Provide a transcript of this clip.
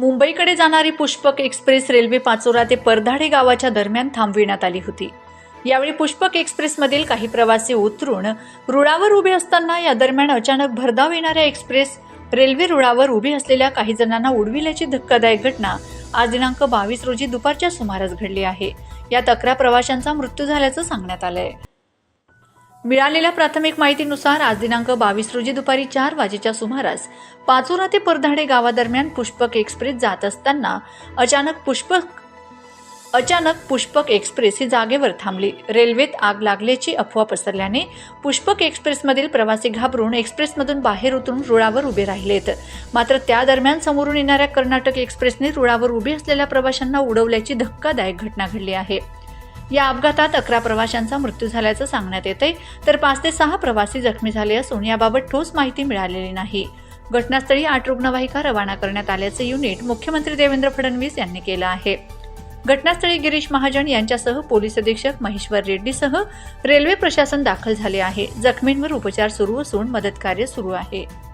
मुंबईकडे जाणारी Pushpak express railway Pachora ते परधाडे गावाच्या दरम्यान थांबविण्यात आली होती. यावेळी पुष्पक एक्सप्रेसमधील काही प्रवासी उतरून रुळावर उभे असताना या दरम्यान अचानक भरधाव येणाऱ्या एक्सप्रेस रेल्वे रुळावर उभी असलेल्या काही जणांना उडविल्याची धक्कादायक घटना आज दिनांक बावीस रोजी दुपारच्या सुमारास घडली आहे. यात अकरा प्रवाशांचा मृत्यू झाल्याचं सांगण्यात आलंय. मिळालेल्या प्राथमिक माहितीनुसार आज दिनांक बावीस रोजी दुपारी चार वाजेच्या सुमारास पाचोरा ते परधाडे गावादरम्यान पुष्पक एक्सप्रेस जात असताना अचानक पुष्पक अचानक पुष्पक एक्सप्रेस ही जागेवर थांबली. रेल्वेत आग लागल्याची अफवा पसरल्याने पुष्पक एक्सप्रेसमधील प्रवासी घाबरून एक्सप्रेसमधून बाहेर उतरून रुळावर उभे राहिलेत. मात्र त्या दरम्यान समोरून येणाऱ्या कर्नाटक एक्सप्रेसने रुळावर उभे असलेल्या प्रवाशांना उडवल्याची धक्कादायक घटना घडली आहे. या अपघातात अकरा प्रवाशांचा मृत्यू झाल्याचं सांगण्यात येते तर पाच ते सहा प्रवासी जखमी झाले असून याबाबत ठोस माहिती मिळालेली नाही. घटनास्थळी आठ रुग्णवाहिका रवाना करण्यात आल्याचे युनिट मुख्यमंत्री देवेंद्र फडणवीस यांनी केलं आहे. घटनास्थळी गिरीश महाजन यांच्यासह पोलीस अधीक्षक महेश्वर रेड्डीसह रेल्वे प्रशासन दाखल झाले आहे. जखमींवर उपचार सुरू असून मदत कार्य सुरू आहे.